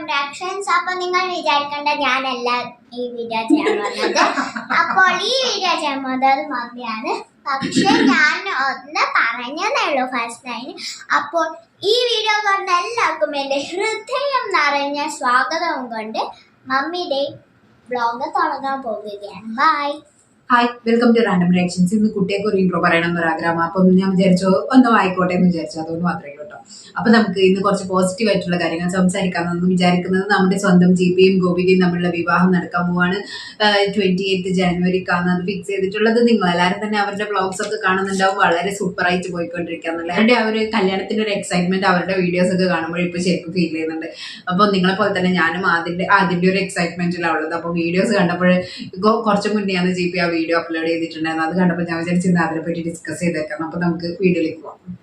Reactions അപ്പൊ നിങ്ങൾ വിചാരിക്കേണ്ട ഞാനല്ല ഈ വീഡിയോ ചെയ്യാൻ വന്നത്. അപ്പോൾ ഈ വീഡിയോ ചെയ്യാൻ വന്നത് മമ്മിയാണ്. പക്ഷെ ഞാൻ ഒന്ന് പറഞ്ഞതേ ഉള്ളൂ ഫസ്റ്റ് ലൈൻ അപ്പോൾ ഈ വീഡിയോ കൊണ്ട് എല്ലാവർക്കും എന്റെ ഹൃദയം നിറഞ്ഞ സ്വാഗതവും കൊണ്ട് മമ്മിയുടെ ബ്ലോഗ് തുടങ്ങാൻ പോകുകയാണ് bye hi welcome to random reactions ഇന്ന് കുട്ടിയൊക്കെ ഒരു ഇൻട്രോ പറയണം എന്നൊരു ആഗ്രഹം അപ്പം ഞാൻ വിചാരിച്ചു ഒന്ന് ആയിക്കോട്ടെ എന്ന് വിചാരിച്ചു. അതുകൊണ്ട് മാത്രമേ കേട്ടോ. അപ്പൊ നമുക്ക് ഇന്ന് കുറച്ച് പോസിറ്റീവ് ആയിട്ടുള്ള കാര്യങ്ങൾ സംസാരിക്കാമെന്ന് വിചാരിക്കുന്നത് നമ്മുടെ സ്വന്തം ജിപിയും ഗോപികയും തമ്മിലുള്ള വിവാഹം നടക്കാൻ പോവാണ്. ട്വന്റി എയ്ത്ത് ജനുവരിക്കാണ് അത് ഫിക്സ് ചെയ്തിട്ടുള്ളത്. നിങ്ങൾ എല്ലാവരും തന്നെ അവരുടെ ബ്ലോഗ്സ് ഒക്കെ കാണുന്നുണ്ടാവും. വളരെ സൂപ്പർ ആയിട്ട് പോയിക്കൊണ്ടിരിക്കുകയെന്നുള്ള അവരുടെ ആ ഒരു കല്യാണത്തിന്റെ ഒരു എക്സൈറ്റ്മെന്റ് അവരുടെ വീഡിയോസ് ഒക്കെ കാണുമ്പോൾ ഇപ്പൊ ശരിക്കും ഫീൽ ചെയ്യുന്നുണ്ട്. അപ്പോൾ നിങ്ങളെ പോലെ തന്നെ ഞാനും അതിന്റെ അതിന്റെ ഒരു എക്സൈറ്റ്മെന്റിലാണ് ഉള്ളത്. അപ്പോൾ വീഡിയോസ് കണ്ടപ്പോൾ കുറച്ച് മുന്നേ ആണ് ജി പി ആ വീഡിയോ അപ്ലോഡ് ചെയ്തിട്ടുണ്ടായിരുന്നു. അത് കണ്ടപ്പോൾ ഞാൻ വിചാരിച്ചിരുന്നു അതിനെ പറ്റി ഡിസ്കസ് ചെയ്തേക്കാം അപ്പോൾ നമുക്ക് വീഡിയോയിലേക്ക് പോകാം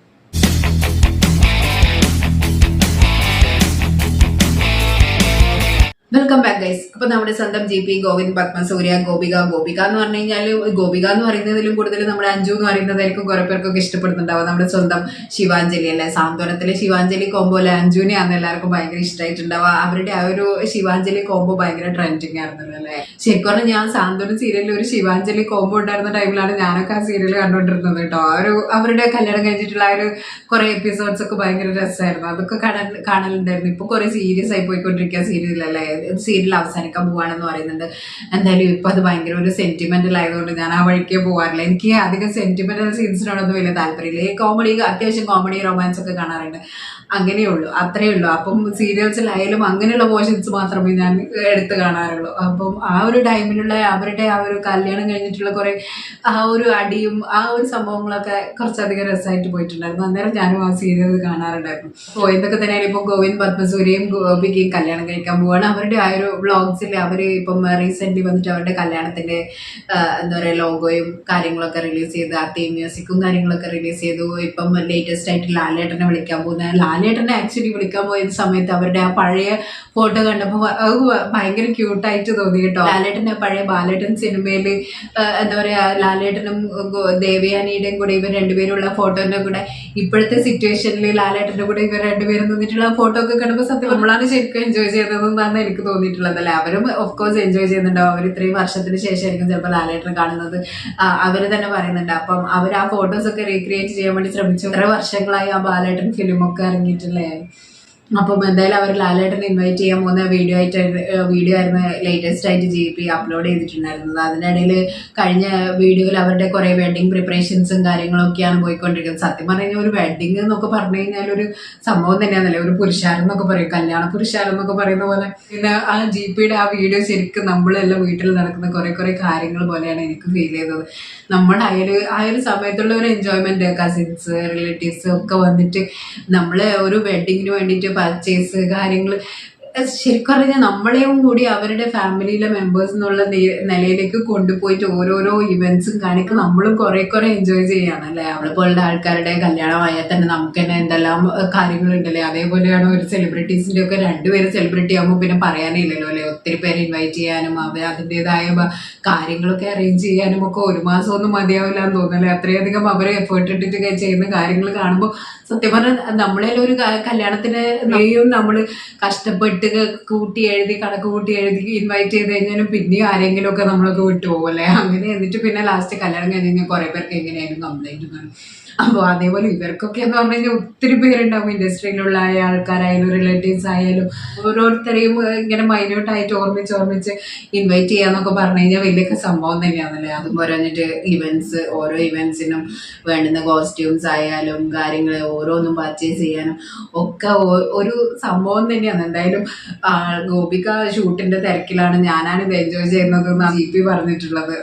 വെൽക്കം ബാക്ക് ഗൈസ് അപ്പൊ നമ്മുടെ സ്വന്തം ജി പി ഗോവിന്ദ് പത്മസൂര്യ ഗോപിക ഗോപിക എന്ന് പറഞ്ഞു കഴിഞ്ഞാൽ ഗോപിക എന്ന് പറയുന്നതിലും കൂടുതൽ നമ്മുടെ അഞ്ജു എന്ന് പറയുന്നതായിരിക്കും കുറെ പേർക്കൊക്കെ ഇഷ്ടപ്പെടുന്നുണ്ടാവും നമ്മുടെ സ്വന്തം ശിവാഞ്ജലി അല്ലെ? സാന്ത്വനത്തിലെ ശിവാഞ്ജലി കോമ്പോ അല്ലെ? അഞ്ജുനെയാണ് എല്ലാവർക്കും ഭയങ്കര ഇഷ്ടമായിട്ടുണ്ടാവുക. അവരുടെ ആ ഒരു ശിവാഞ്ജലി കോമ്പോ ഭയങ്കര ട്രെൻഡിങ് ആയിരുന്നല്ലോ അല്ലെ? ശരിക്കും ഞാൻ സാന്ത്വനം സീരിയലിൽ ഒരു ശിവാഞ്ജലി കോമ്പോ ഉണ്ടായിരുന്ന ടൈമിലാണ് ഞാനൊക്കെ ആ സീരിയൽ കണ്ടുകൊണ്ടിരുന്നത് കേട്ടോ. ആ ഒരു അവരുടെ കല്യാണം കഴിഞ്ഞിട്ടുള്ള ആ ഒരു കുറെ എപ്പിസോഡ്സ് ഒക്കെ ഭയങ്കര രസമായിരുന്നു. അതൊക്കെ കാണാൻ കാണലുണ്ടായിരുന്നു. ഇപ്പൊ കുറെ സീരിയസ് ആയി പോയിക്കൊണ്ടിരിക്കുക സീരിയലല്ലേ സീരിയൽ അവസാനിക്കാൻ പോവാണെന്ന് പറയുന്നുണ്ട്. എന്തായാലും ഇപ്പൊ അത് ഭയങ്കര ഒരു സെന്റിമെന്റൽ ആയതുകൊണ്ട് ഞാൻ ആ വഴിക്കേ പോവാറില്ല. എനിക്ക് അധികം സെന്റിമെന്റൽ സീൻസിനോടൊന്നും വലിയ താല്പര്യമില്ല. ഈ കോമഡി അത്യാവശ്യം കോമഡി റൊമാൻസ് ഒക്കെ കാണാറുണ്ട്. അങ്ങനെയേ അത്രയേ അത്രേ ഉള്ളൂ. അപ്പം സീരിയൽസിലായാലും അങ്ങനെയുള്ള പോർഷൻസ് മാത്രമേ ഞാൻ എടുത്തു കാണാറുള്ളൂ. അപ്പം ആ ഒരു ടൈമിലുള്ള അവരുടെ ആ ഒരു കല്യാണം കഴിഞ്ഞിട്ടുള്ള കുറെ ആ ഒരു അടിയും ആ ഒരു സംഭവങ്ങളൊക്കെ കുറച്ചധികം രസമായിട്ട് പോയിട്ടുണ്ടായിരുന്നു. അന്നേരം ഞാനും ആ സീരിയൽ കാണാറുണ്ടായിരുന്നു. അപ്പോൾ എന്തൊക്കെ തന്നെയാണ് ഇപ്പോൾ ഗോവിന്ദ് പത്മസൂര്യയും ഗോപികയും കല്യാണം കഴിക്കാൻ പോവാണ്. അവരുടെ ആ ഒരു വ്ളോഗ്സിൽ അവർ ഇപ്പം റീസെന്റ് വന്നിട്ട് അവരുടെ കല്യാണത്തിന്റെ എന്താ പറയുക ലോഗോയും കാര്യങ്ങളൊക്കെ റിലീസ് ചെയ്ത് ആ തീം മ്യൂസിക്കും കാര്യങ്ങളൊക്കെ റിലീസ് ചെയ്തു. ഇപ്പം ലേറ്റസ്റ്റ് ആയിട്ട് ലാലേട്ടനെ വിളിക്കാൻ പോകുന്ന ലാലേട്ടനെ ആക്ച്വലി വിളിക്കാൻ പോയ സമയത്ത് അവരുടെ ആ പഴയ ഫോട്ടോ കണ്ടപ്പോൾ അത് ഭയങ്കര ക്യൂട്ടായിട്ട് തോന്നി കേട്ടോ. ലാലേട്ടന്റെ പഴയ ബാലേട്ടൻ സിനിമയിൽ എന്താ പറയുക ലാലേട്ടനും ദേവയാനിയുടെയും കൂടെ ഇവർ രണ്ടുപേരുള്ള ഫോട്ടോന്റെ കൂടെ ഇപ്പോഴത്തെ സിറ്റുവേഷനിൽ ലാലേട്ടന്റെ കൂടെ ഇവർ രണ്ടുപേരും നിന്നിട്ടുള്ള ഫോട്ടോ ഒക്കെ കണ്ടപ്പോൾ സത്യം നമ്മളാണ് ശരിക്കും എൻജോയ് ചെയ്തതെന്നാണ് എനിക്ക് തോന്നിയിട്ടുള്ളത്. അല്ലേ? അവരും ഓഫ് കോഴ്സ് എൻജോയ് ചെയ്യുന്നുണ്ടാവും. അവർ ഇത്രയും വർഷത്തിന് ശേഷമായിരിക്കും ചിലപ്പോൾ ലാലേട്ടൻ കാണുന്നത്. അവർ തന്നെ പറയുന്നുണ്ട്. അപ്പം അവർ ആ ഫോട്ടോസ് ഒക്കെ റീക്രിയേറ്റ് ചെയ്യാൻ വേണ്ടി ശ്രമിച്ചു. ഇത്ര വർഷങ്ങളായി ആ ബാലേട്ടൻ ഫിലിമൊക്കെ delay. അപ്പം എന്തായാലും അവർ ലാലേട്ടനെ ഇൻവൈറ്റ് ചെയ്യാൻ പോകുന്ന വീഡിയോ ആയിട്ട് വീഡിയോ ആയിരുന്നു ലേറ്റസ്റ്റ് ആയിട്ട് ജി പി അപ്ലോഡ് ചെയ്തിട്ടുണ്ടായിരുന്നത്. അതിനിടയിൽ കഴിഞ്ഞ വീഡിയോയിൽ അവരുടെ കുറേ വെഡിങ് പ്രിപ്പറേഷൻസും കാര്യങ്ങളൊക്കെയാണ് പോയിക്കൊണ്ടിരിക്കുന്നത്. സത്യം പറഞ്ഞു കഴിഞ്ഞാൽ ഒരു വെഡിങ് എന്നൊക്കെ പറഞ്ഞു കഴിഞ്ഞാൽ ഒരു സംഭവം തന്നെയാണല്ലേ? ഒരു പുരുഷാരം എന്നൊക്കെ പറയും. കല്യാണ പുരുഷാരം എന്നൊക്കെ പറയുന്ന പോലെ. പിന്നെ ആ ജി പിയുടെ ആ വീഡിയോ ശരിക്കും നമ്മളെല്ലാം വീട്ടിൽ നടക്കുന്ന കുറേ കുറേ കാര്യങ്ങൾ പോലെയാണ് എനിക്ക് ഫീൽ ചെയ്തത്. നമ്മുടെ ആ ഒരു ആ ഒരു സമയത്തുള്ള ഒരു എൻജോയ്മെന്റ് കസിൻസ് റിലേറ്റീവ്സ് ഒക്കെ വന്നിട്ട് നമ്മൾ ഒരു വെഡിങ്ങിന് വേണ്ടിയിട്ട് പർച്ചേസ് കാര്യങ്ങൾ ശരിക്കും പറഞ്ഞാൽ നമ്മളെയും കൂടി അവരുടെ ഫാമിലിയിലെ മെമ്പേഴ്സ് എന്നുള്ള നിലയിലേക്ക് കൊണ്ടുപോയിട്ട് ഓരോരോ ഇവന്റ്സും കാണിക്കും നമ്മളും കുറെ കുറെ എൻജോയ് ചെയ്യാണ് അല്ലെ? അവളെ പോലുള്ള ആൾക്കാരുടെ കല്യാണമായാൽ തന്നെ നമുക്ക് തന്നെ എന്തെല്ലാം കാര്യങ്ങളുണ്ടല്ലേ? അതേപോലെയാണ് ഒരു സെലിബ്രിറ്റീസിന്റെ ഒക്കെ രണ്ടുപേരും സെലിബ്രിറ്റി ആകുമ്പോൾ പിന്നെ പറയാനില്ലല്ലോ അല്ലെ? ഒത്തിരി പേരെ ഇൻവൈറ്റ് ചെയ്യാനും അവർ അതിന്റെതായ കാര്യങ്ങളൊക്കെ അറേഞ്ച് ചെയ്യാനും ഒക്കെ ഒരു മാസം ഒന്നും മതിയാവില്ല എന്ന് തോന്നുന്നല്ലേ അത്രയധികം അവർ എഫേർട്ട് ഇട്ടിട്ട് ചെയ്യുന്ന കാര്യങ്ങൾ കാണുമ്പോൾ സത്യം പറഞ്ഞാൽ നമ്മളെ ഒരു കല്യാണത്തിന് നമ്മൾ കഷ്ടപ്പെട്ട് കൂട്ടി എഴുതി കണക്ക് കൂട്ടി എഴുതി ഇൻവൈറ്റ് ചെയ്ത് കഴിഞ്ഞാലും പിന്നെയും ആരെങ്കിലും ഒക്കെ നമ്മളൊക്കെ വിട്ടുപോകും അല്ലേ? അങ്ങനെ എന്നിട്ട് പിന്നെ ലാസ്റ്റ് കല്യാണം കഴിഞ്ഞ് കഴിഞ്ഞാൽ കുറെ പേർക്ക് എങ്ങനെയായിരുന്നു കംപ്ലൈന്റ് കാണും. അപ്പോൾ അതേപോലെ ഇവർക്കൊക്കെ എന്ന് പറഞ്ഞു കഴിഞ്ഞാൽ ഒത്തിരി പേരുണ്ടാവും ഇൻഡസ്ട്രിയിലുള്ള ആൾക്കാരായാലും റിലേറ്റീവ്സ് ആയാലും. ഓരോരുത്തരെയും ഇങ്ങനെ മൈന്യൂട്ടായിട്ട് ഓർമ്മിച്ച് ഓർമ്മിച്ച് ഇൻവൈറ്റ് ചെയ്യാന്നൊക്കെ പറഞ്ഞു കഴിഞ്ഞാൽ വലിയൊക്കെ സംഭവം തന്നെയാണല്ലേ? അതും പറഞ്ഞിട്ട് ഇവന്റ്സ് ഓരോ ഇവന്റ്സിനും വേണ്ടുന്ന കോസ്റ്റ്യൂംസ് ആയാലും കാര്യങ്ങൾ ഓരോന്നും പർച്ചേസ് ചെയ്യാനും ഒക്കെ ഒരു സംഭവം തന്നെയാണ്. എന്തായാലും ഗോപിക ഷൂട്ടിന്റെ തിരക്കിലാണ്. ഞാനാണ് ഇത് എൻജോയ് ചെയ്യുന്നത് എന്നാണ് ജി പി പറഞ്ഞിട്ടുള്ളത്.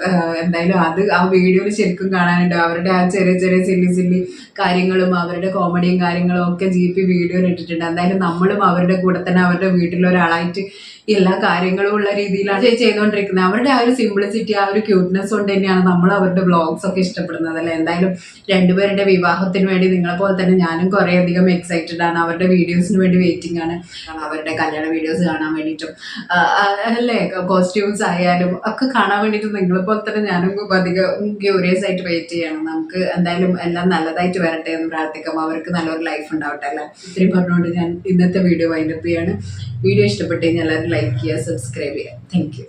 എന്തായാലും അത് ആ വീഡിയോയിൽ ശരിക്കും കാണാനുണ്ട്. അവരുടെ ആ ചെറിയ ചെറിയ സില്ലി സില്ലി കാര്യങ്ങളും അവരുടെ കോമഡിയും കാര്യങ്ങളും ഒക്കെ ജി പി വീഡിയോയിൽ ഇട്ടിട്ടുണ്ട്. എന്തായാലും നമ്മളും അവരുടെ കൂടെ തന്നെ അവരുടെ വീട്ടിലൊരാളായിട്ട് എല്ലാ കാര്യങ്ങളും ഉള്ള രീതിയിലാണ് ചെയ്തുകൊണ്ടിരിക്കുന്നത് അവരുടെ ആ ഒരു സിംപ്ലിസിറ്റി ആ ഒരു ക്യൂട്ട്നെസ് കൊണ്ട് തന്നെയാണ് നമ്മൾ അവരുടെ ബ്ലോഗ്സ് ഒക്കെ ഇഷ്ടപ്പെടുന്നത് അല്ലേ? എന്തായാലും രണ്ടുപേരുടെ വിവാഹത്തിന് വേണ്ടി നിങ്ങളെ പോലെ തന്നെ ഞാനും കുറേ അധികം എക്സൈറ്റഡ് ആണ്. അവരുടെ വീഡിയോസിന് വേണ്ടി വെയിറ്റിംഗ് ആണ്. അവരുടെ കല്യാണ വീഡിയോസ് കാണാൻ വേണ്ടിയിട്ടും അല്ലേ? കോസ്റ്റ്യൂംസ് ആയാലും ഒക്കെ കാണാൻ വേണ്ടിയിട്ട് നിങ്ങളെ പോലെ തന്നെ ഞാനും അധികം ക്യൂരിയസ് ആയിട്ട് വെയിറ്റ് ചെയ്യണം. നമുക്ക് എന്തായാലും എല്ലാം നല്ലതായിട്ട് വരട്ടെ എന്ന് പ്രാർത്ഥിക്കാം. അവർക്ക് നല്ലൊരു ലൈഫ് ഉണ്ടാവട്ടെ അല്ലേ? ഇത്രയും പറഞ്ഞുകൊണ്ട് ഞാൻ ഇന്നത്തെ വീഡിയോ വൈൻഡപ്പ് ചെയ്യാണ്. വീഡിയോ ഇഷ്ടപ്പെട്ടു കഴിഞ്ഞാൽ എല്ലാവരും लाइक किया सब्सक्राइब किया थैंक यू